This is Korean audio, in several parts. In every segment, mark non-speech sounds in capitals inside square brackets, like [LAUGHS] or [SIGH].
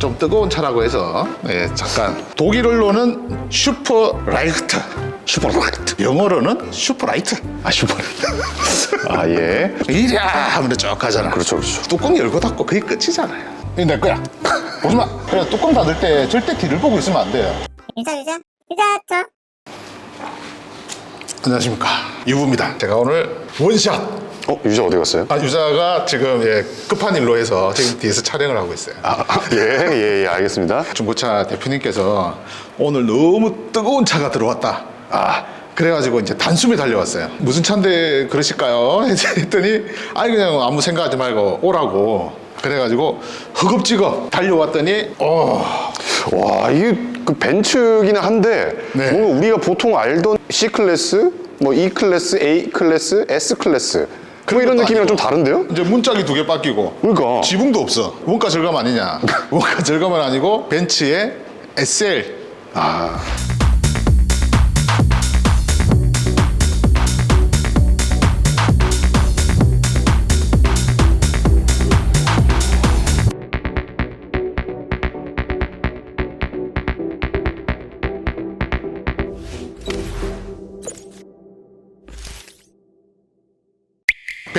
좀 뜨거운 차라고 해서 네, 잠깐. 독일 언론은 슈퍼 라이트. 슈퍼 라이트. 영어로는 슈퍼 라이트. 아 슈퍼. [LAUGHS] 아 예. 이랴 하면 쭉 가잖아. 그렇죠, 그렇죠. 뚜껑 열고 닫고 그게 끝이잖아요. 이거 내 거야. 보지 마. 그냥 뚜껑 닫을 때 절대 뒤를 보고 있으면 안 돼요. 유자 유자. 유자 저. 안녕하십니까. 유부입니다. 제가 오늘 원샷 어 유자 어디 갔어요? 아, 유자가 지금 예, 급한 일로 해서 지금 뒤에서 촬영을 하고 있어요 예예 예, 알겠습니다. 중고차 대표님께서 오늘 너무 뜨거운 차가 들어왔다. 아, 그래가지고 이제 단숨에 달려왔어요. 무슨 차인데 그러실까요? [LAUGHS] 했더니, 아니, 그냥 아무 생각하지 말고 오라고. 그래가지고 허겁지겁 달려왔더니, 어, 와 이게 그 벤츠기는 한데 네. 뭔가 우리가 보통 알던 C 클래스, 뭐 E 클래스, A 클래스, S 클래스 뭐 이런 느낌이랑 좀. 다른데요? 이제 문짝이 두 개 바뀌고. 그러니까. 지붕도 없어. 원가 절감 아니냐. [LAUGHS] 원가 절감은 아니고 벤츠의 SL. 아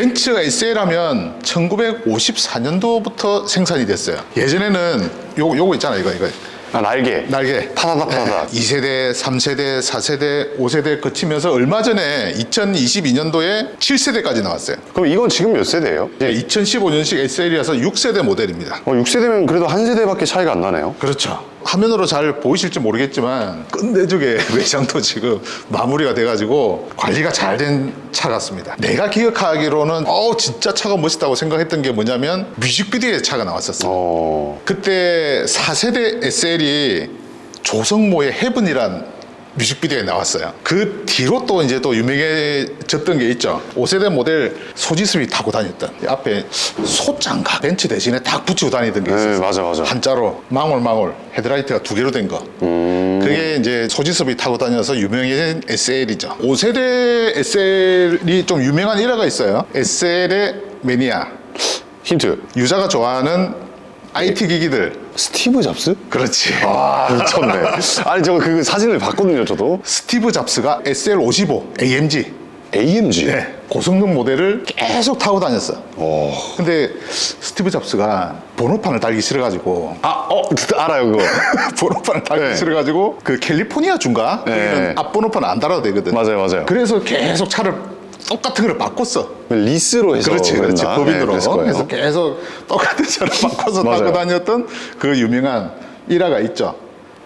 벤츠 SL 하면 1954년도부터 생산이 됐어요. 예전에는 요, 요거 있잖아, 이거, 이거. 아, 날개. 날개. 파다다 파다다. 2세대, 3세대, 4세대, 5세대 거치면서 얼마 전에 2022년도에 7세대까지 나왔어요. 그럼 이건 지금 몇 세대예요? 예. 2015년식 SL이라서 6세대 모델입니다. 어, 6세대면 그래도 한 세대밖에 차이가 안 나네요. 그렇죠. 화면으로 잘 보이실지 모르겠지만 끝내주게 [LAUGHS] 외장도 지금 마무리가 돼가지고 관리가 잘 된 차 같습니다. 내가 기억하기로는 어 진짜 차가 멋있다고 생각했던 게 뭐냐면 뮤직비디오에 차가 나왔었어요. 어. 그때 4세대 SL이 조성모의 헤븐이란 뮤직비디오에 나왔어요. 그 뒤로 또 이제 또 유명해졌던 게 있죠. 5세대 모델 소지섭이 타고 다녔던 이 앞에 소장가 벤츠 대신에 딱 붙이고 다니던 게 네, 있었어요. 맞아, 맞아. 한자로 망울망울 헤드라이트가 두 개로 된 거. 음. 그게 이제 소지섭이 타고 다녀서 유명해진 SL이죠. 5세대 SL이 좀 유명한 일화가 있어요. SL의 매니아. 힌트. 유자가 좋아하는 IT 기기들. 스티브 잡스? 그렇지. 아 미쳤네. 아니 저그 사진을 봤거든요 저도. 스티브 잡스가 SL55 AMG AMG. 네, 고성능 모델을 계속 타고 다녔어. 어. 근데 스티브 잡스가 번호판을 달기 싫어가지고 아, 어, 알아요 그거. [LAUGHS] 번호판을 달기 네. 싫어가지고 그 캘리포니아 준가 네. 거기는 앞 번호판 안 달아도 되거든. 맞아요, 맞아요. 그래서 계속 차를 똑같은 걸 바꿨어. 리스로 해서 그렇지, 그렇지. 그랬나? 법인으로. 네, 그랬을 거예요. 그래서 계속 똑같은 차를 [LAUGHS] 바꿔서 맞아요. 타고 다녔던 그 유명한 일화가 있죠.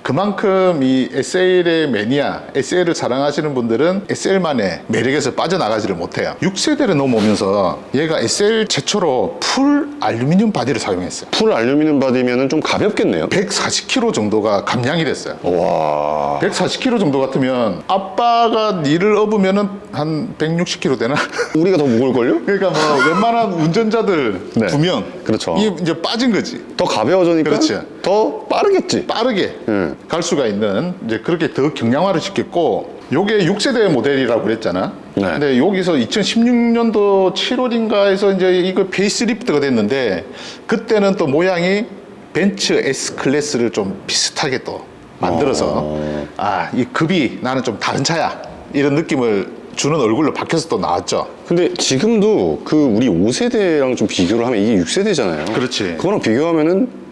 그만큼 이 SL의 매니아, SL을 사랑하시는 분들은 SL만의 매력에서 빠져나가지를 못해요. 6세대를 넘어오면서 얘가 SL 최초로 풀 알루미늄 바디를 사용했어요. 풀 알루미늄 바디면은 좀 가볍겠네요. 140kg 정도가 감량이 됐어요. 와. 140kg 정도 같으면 아빠가 니를 업으면은 한 160kg 되나? [LAUGHS] 우리가 더 무거울걸요? 그러니까 뭐 웬만한 운전자들 네. 두 명. 그렇죠. 이 이제 빠진 거지. 더 가벼워지니까 그렇지. 더 빠르겠지. 빠르게 음. 갈 수가 있는 이제 그렇게 더 경량화를 시켰고 요게 6세대 모델이라고 그랬잖아. 네. 근데 여기서 2016년도 7월인가에서 이제 이거 페이스리프트가 됐는데 그때는 또 모양이 벤츠 S 클래스를 좀 비슷하게 또 만들어서 어. 아 이 급이 나는 좀 다른 차야 이런 느낌을 주는 얼굴로 바뀌어서 또 나왔죠. 근데 지금도 그 우리 5세대랑 좀 비교를 하면 이게 6세대잖아요. 그렇지. 그거랑 비교하면은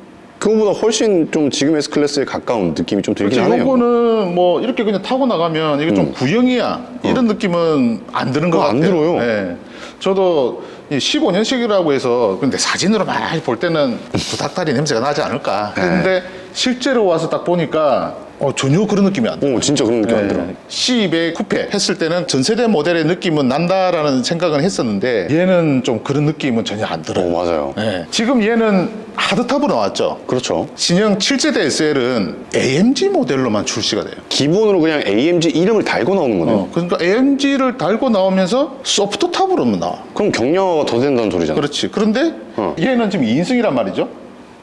그거보다 훨씬 좀 지금 S 클래스에 가까운 느낌이 좀 들긴 그렇지, 하네요. 요거는 뭐 이렇게 그냥 타고 나가면 이게 좀 구형이야 이런 느낌은 안 드는 것 어, 같아요. 안 들어요. 예. 저도 15년식이라고 해서 근데 사진으로 많이 볼 때는 부닥다리 냄새가 나지 않을까. 네. 근데 실제로 와서 딱 보니까 어, 전혀 그런 느낌이 안 들어. 어, 진짜 그런 느낌 안 들어. 네. C200 쿠페 했을 때는 전 세대 모델의 느낌은 난다라는 생각은 했었는데 얘는 좀 그런 느낌은 전혀 안 어, 들어요. 맞아요. 예. 지금 얘는 하드탑으로 나왔죠. 그렇죠. 신형 7세대 SL은 AMG 모델로만 출시가 돼요. 기본으로 그냥 AMG 이름을 달고 나오는 거네요. 어, 그러니까 AMG를 달고 나오면서 소프트 탑으로만 나와. 그럼 경량화가 더 된다는 소리잖아. 그렇지. 그런데 어. 얘는 지금 2인승이란 말이죠.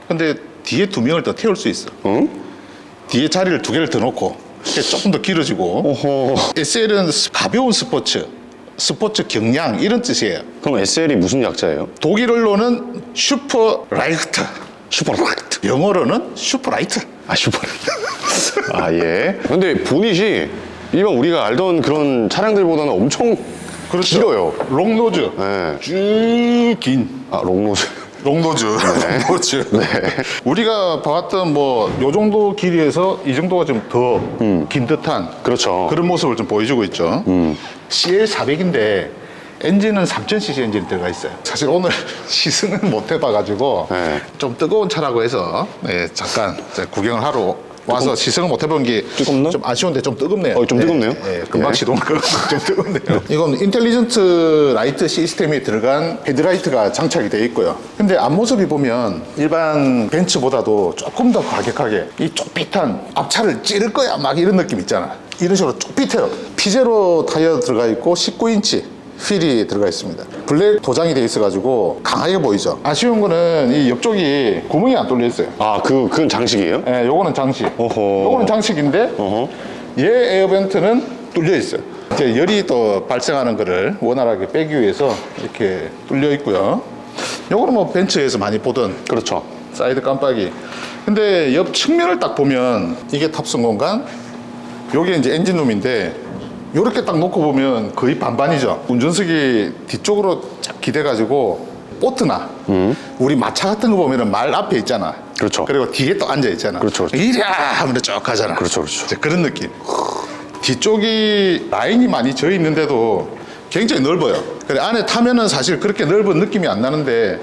근데 뒤에 두 명을 더 태울 수 있어. 응? 뒤에 자리를 두 개를 더 놓고 이게 조금 더 길어지고. 어허. SL은 스- 가벼운 스포츠, 스포츠 경량 이런 뜻이에요. 그럼 SL이 무슨 약자예요? 독일 언론은 슈퍼 라이트. 슈퍼라이트. 영어로는 슈퍼라이트. 아 슈퍼. 아 예. 근데 보닛이 일반 우리가 알던 그런 차량들보다는 엄청 길어요. 롱노즈. 네. 쭉 긴. 아 롱노즈. 롱노즈. 롱노즈. [LAUGHS] 우리가 봐왔던 뭐 요 정도 길이에서 이 정도가 좀 더 긴 듯한 그렇죠. 그런 모습을 좀 보여주고 있죠. CL400인데 엔진은 3000cc 엔진이 들어가 있어요. 사실 오늘 [LAUGHS] 시승은 못 해봐가지고 네. 좀 뜨거운 차라고 해서 네, 잠깐 이제 구경을 하러 와서 시승을 못 해본 게 뜨겁나? 좀 아쉬운데 좀 뜨겁네요. 어, 좀 뜨겁네요. 네, 금방 네. 시동 끄고 [LAUGHS] 좀 뜨겁네요. 이건 인텔리전트 라이트 시스템이 들어간 헤드라이트가 장착이 되어 있고요. 근데 앞모습이 보면 일반 벤츠보다도 조금 더 과격하게 이 쫄깃한 앞차를 찌를 거야 막 이런 느낌 있잖아. 이런 식으로 쫄깃해요. 피제로 타이어 들어가 있고 19인치 휠이 들어가 있습니다. 블랙 도장이 돼 있어가지고 강하게 보이죠. 아쉬운 거는 이 옆쪽이 구멍이 안 뚫려 있어요. 아 그 그건 장식이에요? 예, 요거는 장식. 어허. 요거는 장식인데 어허. 얘 에어벤트는 뚫려 있어요. 이제 열이 또 발생하는 거를 원활하게 빼기 위해서 이렇게 뚫려 있고요. 요거는 뭐 벤츠에서 많이 보던 그렇죠. 사이드 깜빡이. 근데 옆 측면을 딱 보면 이게 탑승 공간, 요게 이제 엔진룸인데 요렇게 딱 놓고 보면 거의 반반이죠. 운전석이 뒤쪽으로 쫙 기대가지고 보트나 우리 마차 같은 거 보면은 말 앞에 있잖아. 음. 그렇죠. 그리고 뒤에 또 앉아 있잖아. 그렇죠, 그렇죠. 이랴 하면 쭉 가잖아. 그렇죠, 그렇죠. 이제 그런 느낌. 뒤쪽이 라인이 많이 져 있는데도 굉장히 넓어요. 그래 안에 타면은 사실 그렇게 넓은 느낌이 안 나는데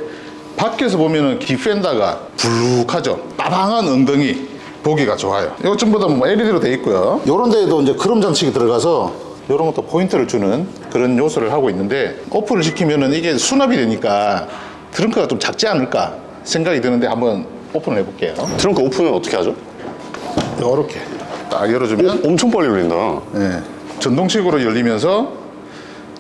밖에서 보면은 디펜더가 불룩하죠. 빠방한 엉덩이 보기가 좋아요. 이거 전부 다뭐 LED로 돼 있고요. 이런 데에도 이제 크롬 장치가 들어가서 이런 것도 포인트를 주는 그런 요소를 하고 있는데 오픈을 시키면은 이게 수납이 되니까 트렁크가 좀 작지 않을까 생각이 드는데 한번 오픈을 해볼게요. 트렁크 오픈은 어떻게 하죠? 이렇게 딱 열어주면 엄청 빨리 열린다. 예, 전동식으로 열리면서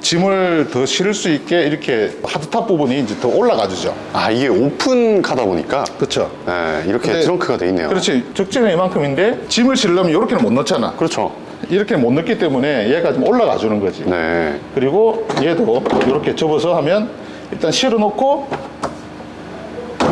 짐을 더 실을 수 있게 이렇게 하드탑 부분이 이제 더 올라가 주죠. 아 이게 오픈 카다 보니까 그렇죠. 네, 이렇게 근데- 트렁크가 돼 있네요. 그렇지. 적재는 이만큼인데 짐을 실으려면 이렇게는 못 넣잖아. 그렇죠. 이렇게 못 넣기 때문에 얘가 좀 올라가 주는 거지. 네. 그리고 얘도 이렇게 접어서 하면 일단 실어 놓고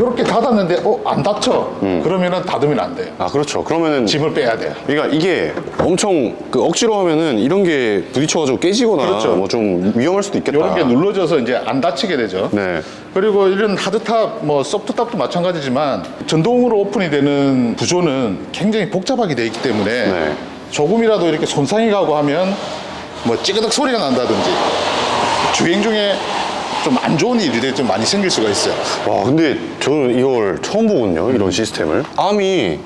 이렇게 닫았는데 어 안 닫혀. 그러면은 닫으면 안 돼요. 아 그렇죠. 그러면은 짐을 빼야 돼요. 그러니까 이게 엄청 그 억지로 하면은 이런 게 부딪혀가지고 깨지거나 그렇죠. 뭐 좀 위험할 수도 있겠다. 이런 게 눌러져서 이제 안 닫히게 되죠. 네. 그리고 이런 하드탑, 뭐 소프트탑도 마찬가지지만 전동으로 오픈이 되는 구조는 굉장히 복잡하게 되어 있기 때문에 네. 조금이라도 이렇게 손상이 가고 하면 뭐 찌그덕 소리가 난다든지 주행 중에 좀 안 좋은 일이 좀 많이 생길 수가 있어요. 와 근데 저는 이걸 처음 보거든요. 이런 시스템을. 암이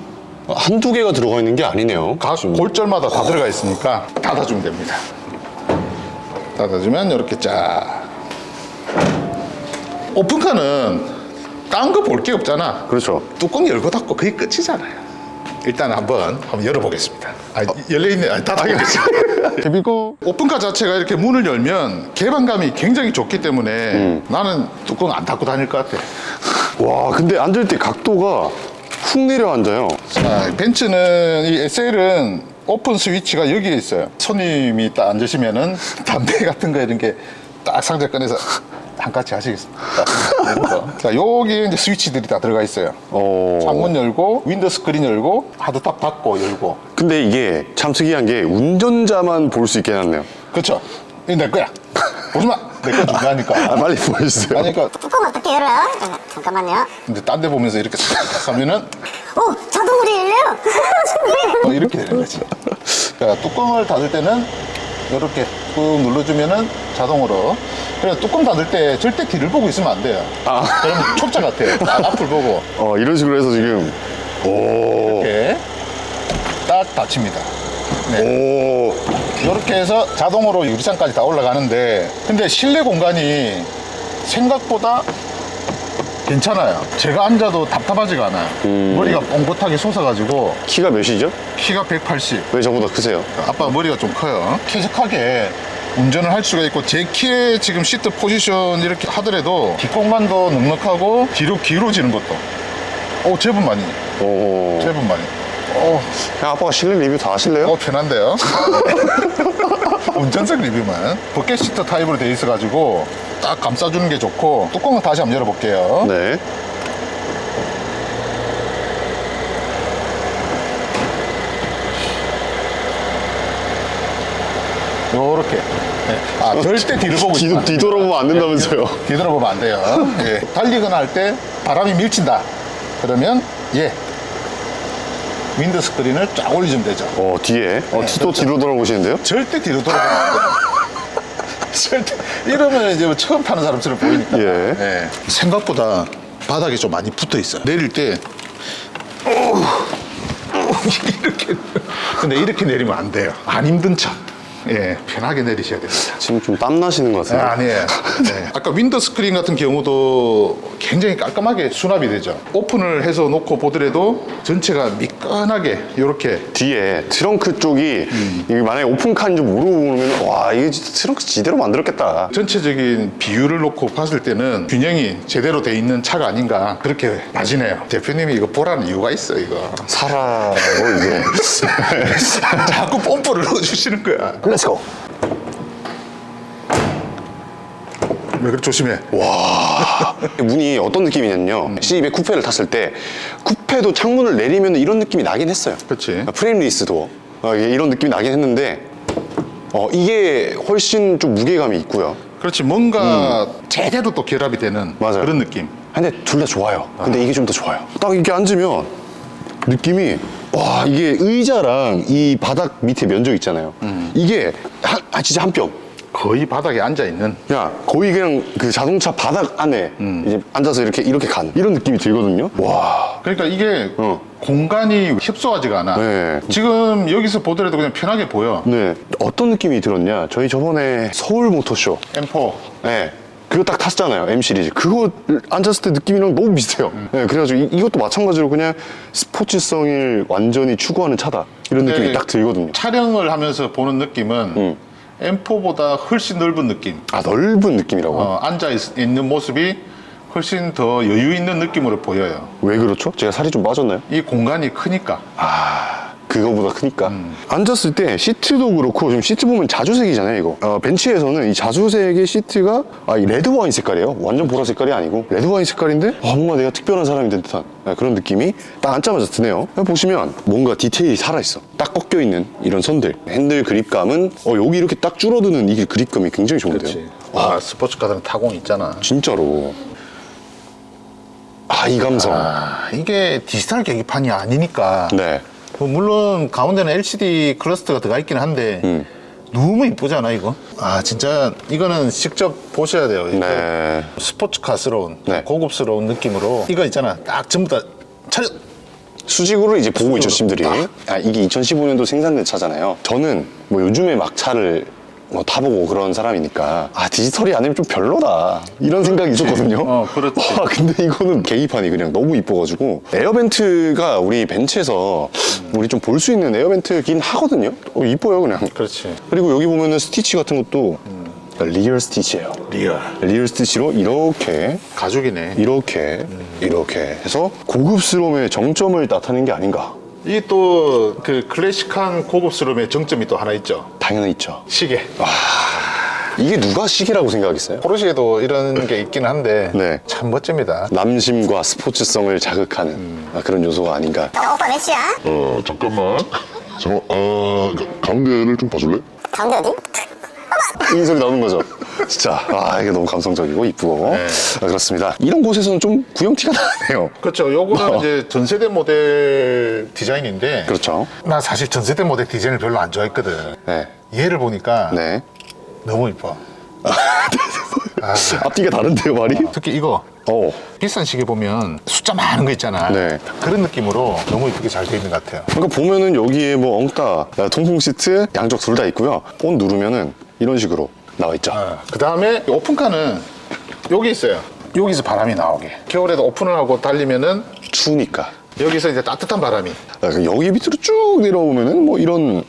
한두 개가 들어가 있는 게 아니네요. 각 골절마다 다 들어가 있으니까 닫아주면 됩니다. 닫아주면 이렇게 쫙. 오픈카는 딴 거 볼 게 없잖아. 그렇죠. 뚜껑 열고 닫고 그게 끝이잖아요. 일단 한번 한번 열어보겠습니다. 아, 열려 있네. 아, 닫아보겠습니다. 그리고 오픈카 자체가 이렇게 문을 열면 개방감이 굉장히 좋기 때문에 나는 뚜껑 안 닫고 다닐 것 같아. [LAUGHS] 와 근데 앉을 때 각도가 훅 내려 앉아요. 자, 벤츠는 이 SL은 오픈 스위치가 여기에 있어요. 손님이 딱 앉으시면은 담배 같은 거 이런 게 딱 상자 꺼내서 한 가지 하시겠습니다. 거. 자, 여기 이제 스위치들이 다 들어가 있어요. 어. 창문 열고 윈도우 스크린 열고 하드탑 닫고 열고 근데 이게 참 특이한 게 운전자만 볼 수 있게 해놨네요. 그렇죠 이거 내 거야 보지 마 내 거아 준다니까 빨리 보여주세요. 그러니까 뚜껑 어떻게 열어요? 잠깐- 잠깐만요. 근데 딴 데 보면서 이렇게 싹 하면은 오, 자동으로 열려요. [LAUGHS] 어, 이렇게 되는 거지 그러니까 뚜껑을 닫을 때는 이렇게 꾹 눌러주면은 자동으로 그래 뚜껑 닫을 때 절대 뒤를 보고 있으면 안 돼요 아. 그러면 초짜 같아요 딱 앞을 보고 어 이런 식으로 해서 지금 오. 이렇게 딱 닫힙니다 네. 오. 이렇게 해서 자동으로 유리창까지 다 올라가는데 근데 실내 공간이 생각보다 괜찮아요. 제가 앉아도 답답하지가 않아요. 머리가 뻥긋하게 솟아가지고 키가 몇이죠? 키가 180. 왜 저보다 크세요? 아빠 머리가 좀 커요. 쾌적하게 운전을 할 수가 있고 제 키에 지금 시트 포지션 이렇게 하더라도 뒷공간도 넉넉하고 뒤로 기울어지는 것도 오 제법 많이 오. 제법 많이 어, 야, 아빠가 실내 리뷰 다 하실래요? 어, 편한데요? [LAUGHS] 운전석 리뷰만 버킷 시트 타입으로 되어 있어가지고 딱 감싸주는 게 좋고 뚜껑을 다시 한번 열어볼게요. 네. 요렇게 네. 아 절대 뒤를 보고 있으면 안 뒤돌아보면 안 네. 된다면서요 뒤돌아보면 안 돼요 예. 달리거나 할 때 바람이 밀친다 그러면 예 윈드 스크린을 쫙 올리면 되죠. 어, 뒤에. 어, 뒤- 또 뒤로 돌아보시는데요? 절대 뒤로 돌아보면 안 돼요. [LAUGHS] 절대 이러면 이제 뭐 처음 타는 사람처럼 보이니까. 예. 예. 생각보다 바닥에 좀 많이 붙어 있어요. 내릴 때 어우, 어우, [LAUGHS] 이렇게 근데 이렇게 내리면 안 돼요. 안 힘든 척. 예, 편하게 내리셔야 됩니다. 지금 좀 땀 나시는 것 같은데. 아, 아니에요. 네. [LAUGHS] 아까 윈도 스크린 같은 경우도 굉장히 깔끔하게 수납이 되죠. 오픈을 해서 놓고 보더라도 전체가 미끈하게 이렇게 뒤에 트렁크 쪽이 이게 만약에 오픈칸인 줄 모르고 보면 와 이게 진짜 트렁크 지대로 만들었겠다 전체적인 비율을 놓고 봤을 때는 균형이 제대로 돼 있는 차가 아닌가 그렇게 봐지네요. 대표님이 이거 보라는 이유가 있어 이거. 사라고 이제 [LAUGHS] 자꾸 뽐뿌를 [LAUGHS] 넣어주시는 거야. 렛츠고 왜 그래 조심해. 문이 [LAUGHS] 어떤 느낌이냐면요 C200 쿠페를 탔을 때 쿠페도 창문을 내리면 이런 느낌이 나긴 했어요 그치. 프레임 리스 도 어, 이게 이런 느낌이 나긴 했는데 어, 이게 훨씬 좀 무게감이 있고요 그렇지 뭔가 제대로 또 결합이 되는 음. 맞아요. 그런 느낌. 근데 둘 다 좋아요. 근데 이게 좀 더 좋아요. 딱 이렇게 앉으면 느낌이 와 이게 의자랑 이 바닥 밑에 면적 있잖아요. 이게 한, 아, 진짜 한 뼘. 거의 바닥에 앉아 있는. 야 거의 그냥 그 자동차 바닥 안에 이제 앉아서 이렇게 이렇게 간 이런 느낌이 들거든요. 와 그러니까 이게 어. 공간이 협소하지가 않아. 네. 지금 여기서 보더라도 그냥 편하게 보여. 네 어떤 느낌이 들었냐? 저희 저번에 서울 모터쇼 M4. 네. 그거 딱 탔잖아요, M 시리즈. 그거 앉았을 때 느낌이랑 너무 비슷해요. 네, 그래가지고 이, 이것도 마찬가지로 그냥 스포츠성을 완전히 추구하는 차다. 이런 느낌이 네. 딱 들거든요. 촬영을 하면서 보는 느낌은 음. M4보다 훨씬 넓은 느낌. 아, 넓은 느낌이라고? 어, 앉아 있, 있는 모습이 훨씬 더 여유 있는 느낌으로 보여요. 왜 그렇죠? 제가 살이 좀 빠졌나요? 이 공간이 크니까. 아, 그거보다 크니까. 앉았을 때 시트도 그렇고, 지금 시트 보면 자주색이잖아요, 이거. 어, 벤츠에서는 이 자주색의 시트가, 아, 이 레드 와인 색깔이에요. 완전 보라 색깔이 아니고, 레드 와인 색깔인데, 아, 뭔가 내가 특별한 사람이 된 듯한 네, 그런 느낌이 딱 앉자마자 드네요. 보시면 뭔가 디테일이 살아있어. 딱 꺾여있는 이런 선들. 핸들 그립감은, 어, 여기 이렇게 딱 줄어드는 이 그립감이 굉장히 좋은데요. 아, 스포츠카들은 타공 있잖아. 진짜로. 아, 이 감성. 아, 이게 디지털 계기판이 아니니까. 네. 뭐 물론 가운데는 LCD 클러스터가 들어가 있긴 한데 음. 너무 이쁘잖아 이거. 아 진짜 이거는 직접 보셔야 돼요. 네. 스포츠카스러운 네. 고급스러운 느낌으로 이거 있잖아 딱 전부 다 차려. 수직으로 이제 보고 있죠, 심들이. 아, 이게 2015년도 생산된 차잖아요. 저는 뭐 요즘에 막 차를 뭐 타보고 그런 사람이니까 아 디지털이 아니면 좀 별로다 이런 생각이 있었거든요. 어, 그렇지. 와, [LAUGHS] 근데 이거는 계기판이 그냥 너무 이뻐가지고 에어벤트가 우리 벤츠에서 우리 좀 볼 수 있는 에어벤트긴 하거든요. 어, 이뻐요 그냥. 그렇지. 그리고 여기 보면은 스티치 같은 것도 리얼 스티치예요. 리얼. 리얼 스티치로 이렇게 가죽이네. 이렇게 이렇게 해서 고급스러움의 정점을 나타낸 게 아닌가. 이 또 그 클래식한 고급스러움의 정점이 또 하나 있죠. 당연히 있죠. 시계. 이게 누가 시계라고 생각하겠어요? 포르쉐에도 이런 게 있긴 한데 네. 참 멋집니다. 남심과 스포츠성을 자극하는 아, 그런 요소가 아닌가. 어, 오빠 몇 시야? 어 잠깐만 잠깐 아 가운데를 좀 봐줄래? 가운데 어디? 이 소리 나오는 거죠. 진짜 아 이게 너무 감성적이고 이쁘고 아, 그렇습니다. 이런 곳에서는 좀 구형티가 [LAUGHS] 나네요. 그렇죠. 요거는 이제 전세대 모델 디자인인데 그렇죠. 나 사실 전세대 모델 디자인을 별로 안 좋아했거든. 네. 얘를 보니까 네. 너무 이뻐. 앞뒤가 다른데요 말이? 특히 이거 어. 비싼 시계 보면 숫자 많은 거 있잖아. 네. 그런 느낌으로 너무 이쁘게 잘 돼 있는 것 같아요. 그러니까 보면은 여기에 뭐 엉따, 통풍 시트 양쪽 둘 다 있고요. 온 누르면은 이런 식으로 나와 있죠. 그 다음에 오픈카는 여기 있어요. 여기서 바람이 나오게. 겨울에도 오픈을 하고 달리면은 추우니까. 여기서 이제 따뜻한 바람이. 아, 그 여기 밑으로 쭉 내려오면은 뭐 이런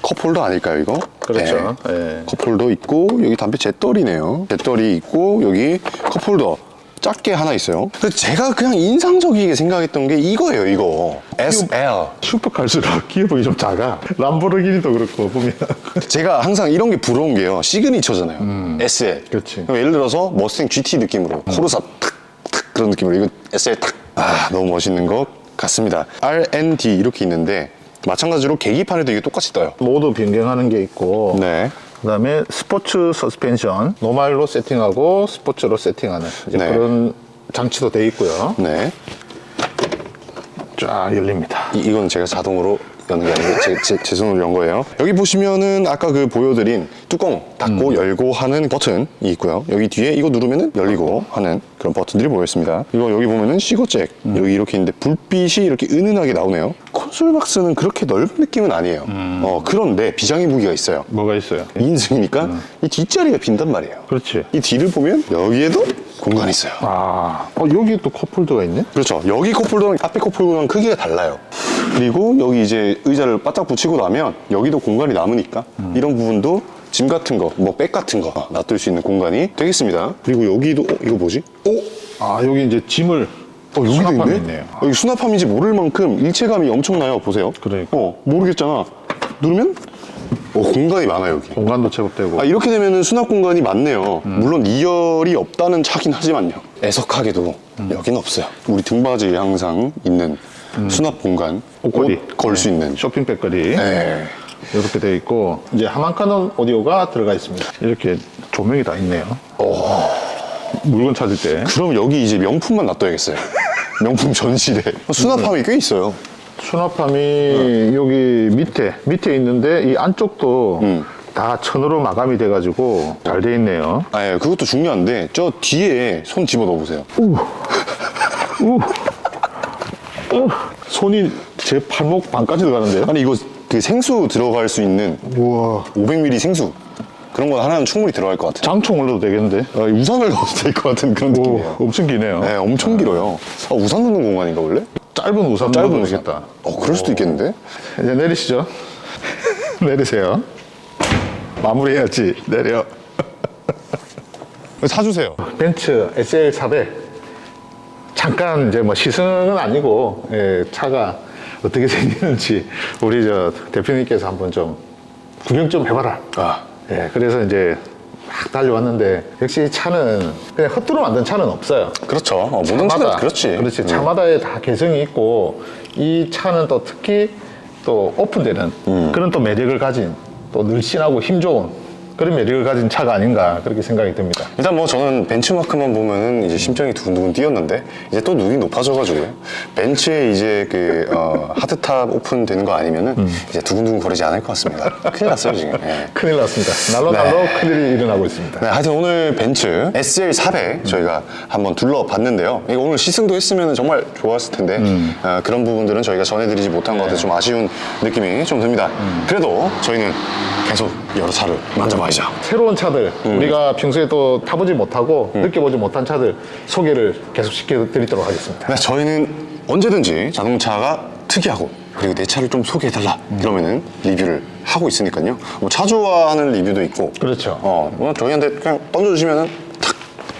컵홀더 아닐까요 이거? 그렇죠. 네. 예. 컵홀더 있고 여기 담배 잿떨이네요. 잿떨이 있고 여기 컵홀더 작게 하나 있어요. 근데 제가 그냥 인상적이게 생각했던 게 이거예요 이거. SL. 슈퍼카일수록 기어봉이 좀 작아. 람보르기니도 그렇고 보면. 제가 항상 이런 게 부러운 게요. 시그니처잖아요. SL. 그렇지. 그럼 예를 들어서 머스탱 GT 느낌으로 코르사 탁, 탁 그런 느낌으로 이거 SL 탁. 아 너무 멋있는 것 같습니다. R&D 이렇게 있는데 마찬가지로 계기판에도 이게 똑같이 떠요. 모두 변경하는 게 있고 네. 그 다음에 스포츠 서스펜션 노말로 세팅하고 스포츠로 세팅하는 이제 네. 그런 장치도 돼 있고요. 네. 쫙 열립니다. 이, 이건 제가 자동으로 여는 게 아니고 제, 제, 제 손으로 연 거예요. 여기 보시면은 아까 그 보여드린 뚜껑 닫고 열고 하는 버튼이 있고요. 여기 뒤에 이거 누르면은 열리고 하는 그런 버튼들이 보여 있습니다. 이거 여기 보면은 시거잭 여기 이렇게 있는데 불빛이 이렇게 은은하게 나오네요. 콘솔 박스는 그렇게 넓은 느낌은 아니에요. 어, 그런데 비장의 무기가 있어요. 뭐가 있어요? 2인승이니까 이 뒷자리가 빈단 말이에요. 그렇지. 이 뒤를 보면 여기에도 공간이 있어요. 아, 어, 여기 또 컵홀더가 있네? 그렇죠. 여기 컵홀더랑 앞에 컵홀더랑 크기가 달라요. 그리고 여기 이제 의자를 바짝 붙이고 나면 여기도 공간이 남으니까 이런 부분도 짐 같은 거, 뭐 백 같은 거 놔둘 수 있는 공간이 되겠습니다. 그리고 여기도 어, 이거 뭐지? 오, 아, 여기 이제 짐을 어, 여기도 수납함이 있네. 있네요. 여기 수납함인지 모를 만큼 일체감이 엄청나요. 보세요. 그러니까. 어, 모르겠잖아. 누르면 어, 공간이 많아요 여기. 공간도 제법되고. 아, 이렇게 되면 수납 공간이 많네요. 물론 2열이 없다는 차긴 하지만요. 애석하게도 여기는 없어요. 우리 등받이에 항상 있는 수납 공간, 옷걸이. 옷 걸 수 있는. 쇼핑백거리. 네. 이렇게 되어 있고 이제 하만카논 오디오가 들어가 있습니다. 이렇게 조명이 다 있네요. 물건 찾을 때 그럼 여기 이제 명품만 놔둬야겠어요. [LAUGHS] 명품 전시대. 수납함이 꽤 있어요. 수납함이 여기 밑에 밑에 있는데 이 안쪽도 음. 다 천으로 마감이 돼가지고 잘 돼 있네요. 아, 예, 그것도 중요한데 저 뒤에 손 집어 넣어 보세요. 손이 제 팔목 반까지 들어가는데요. 아니 이거 그 생수 들어갈 수 있는 우와. 500ml 생수 그런 거 하나는 충분히 들어갈 것 같아요. 장총 올려도 되겠는데? 아, 우산을 넣어도 될 것 같은 그런 오, 느낌이에요. 엄청 기네요. 네, 엄청 길어요. 아, 우산 넣는 공간인가 원래? 짧은 우산 짧은 우산. 되겠다. 어, 그럴 수도 있겠는데? 이제 내리시죠. [LAUGHS] 내리세요. 마무리해야지. 내려. [LAUGHS] 사주세요. 벤츠 SL 400 잠깐 이제 뭐 시승은 아니고 예, 차가 어떻게 생기는지 우리 저 대표님께서 한번 좀 구경 좀 해봐라. 아, 예, 그래서 이제 막 달려왔는데 역시 이 차는 그냥 헛두루 만든 차는 없어요. 그렇죠. 어, 모든 차는 그렇지. 그렇지. 음. 차마다의 다 개성이 있고 이 차는 또 특히 또 오픈되는 음. 그런 또 매력을 가진 또 늘씬하고 힘 좋은 그런 매력을 가진 차가 아닌가 그렇게 생각이 듭니다. 일단 뭐 저는 벤츠마크만 보면은 이제 심장이 두근두근 뛰었는데 이제 또 눈이 높아져가지고 벤츠에 이제 그 어, 하드탑 오픈 되는 거 아니면은 음. 이제 두근두근 거리지 않을 것 같습니다. 큰일 났어요 지금. 예. 큰일 났습니다. 날로 날로 큰일이 일어나고 있습니다. 네, 하여튼 오늘 벤츠 SL400 저희가 한번 둘러봤는데요. 이거 오늘 시승도 했으면 정말 좋았을 텐데 어, 그런 부분들은 저희가 전해드리지 못한 것 같아서 좀 아쉬운 느낌이 좀 듭니다. 그래도 저희는 계속 여러 차를 만져봐야죠. 새로운 차들 음. 우리가 평소에 또 타보지 못하고 느껴보지 못한 차들 소개를 계속 시켜드리도록 하겠습니다. 네, 저희는 언제든지 자동차가 특이하고 그리고 내 차를 좀 소개해달라 이러면은 리뷰를 하고 있으니까요. 뭐차 좋아하는 리뷰도 있고 그렇죠. 어, 뭐 저희한테 그냥 던져주시면은 탁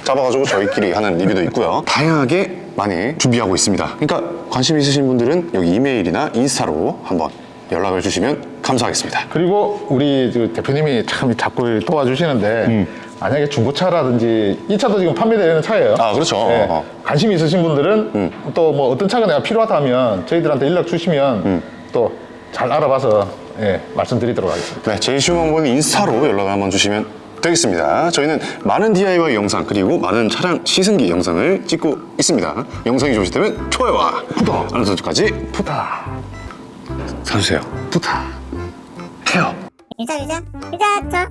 잡아가지고 저희끼리 하는 리뷰도 있고요. 다양하게 많이 준비하고 있습니다. 그러니까 관심 있으신 분들은 여기 이메일이나 인스타로 한번 연락을 주시면 감사하겠습니다. 그리고 우리 그 대표님이 참 자꾸 도와주시는데 음. 만약에 중고차라든지 이 차도 지금 판매되는 차예요. 아, 그렇죠. 네. 어. 관심 있으신 분들은 또 뭐 어떤 차가 내가 필요하다면 저희들한테 연락 주시면 음. 또잘 알아봐서 예, 말씀드리도록 하겠습니다. 네, 제일 쉬운 방법은 인스타로 연락을 한번 주시면 되겠습니다. 저희는 많은 DIY 영상 그리고 많은 차량 시승기 영상을 찍고 있습니다. 영상이 좋으시다면 좋아요와 구독, 알람 설정까지 부탁. 사주세요. 부탁. 해요. 유자 유자 유자 저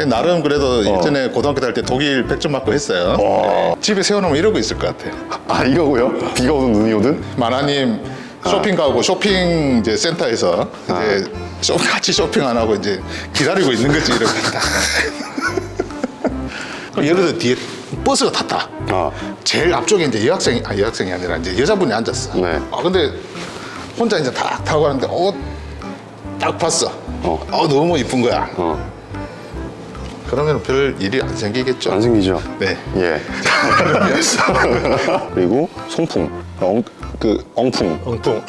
예, 나름 그래도 예전에 고등학교 다닐 때 독일 100점 맞고 했어요. 네. 집에 세워놓으면 이러고 있을 것 같아요. 아 이거고요? 비가 오든 눈이 오든? 마나님 쇼핑 가고 쇼핑 이제 센터에서 이제 쇼- 같이 쇼핑 안 하고 이제 기다리고 있는 거지 이렇게 딱. [LAUGHS] 그럼 예를 들어 뒤에 버스가 탔다. 아. 제일 앞쪽에 이제 여학생이 아 여학생이 아니라 이제 여자분이 앉았어. 네. 아 근데 혼자 이제 딱 타고 가는데 어딱 봤어. 어. 어. 너무 이쁜 거야. 어, 그러면 별 일이 안 생기겠죠. 안 생기죠? 네. 예. [LAUGHS] 그리고 송풍, 엉, 그 엉풍. 엉뚱.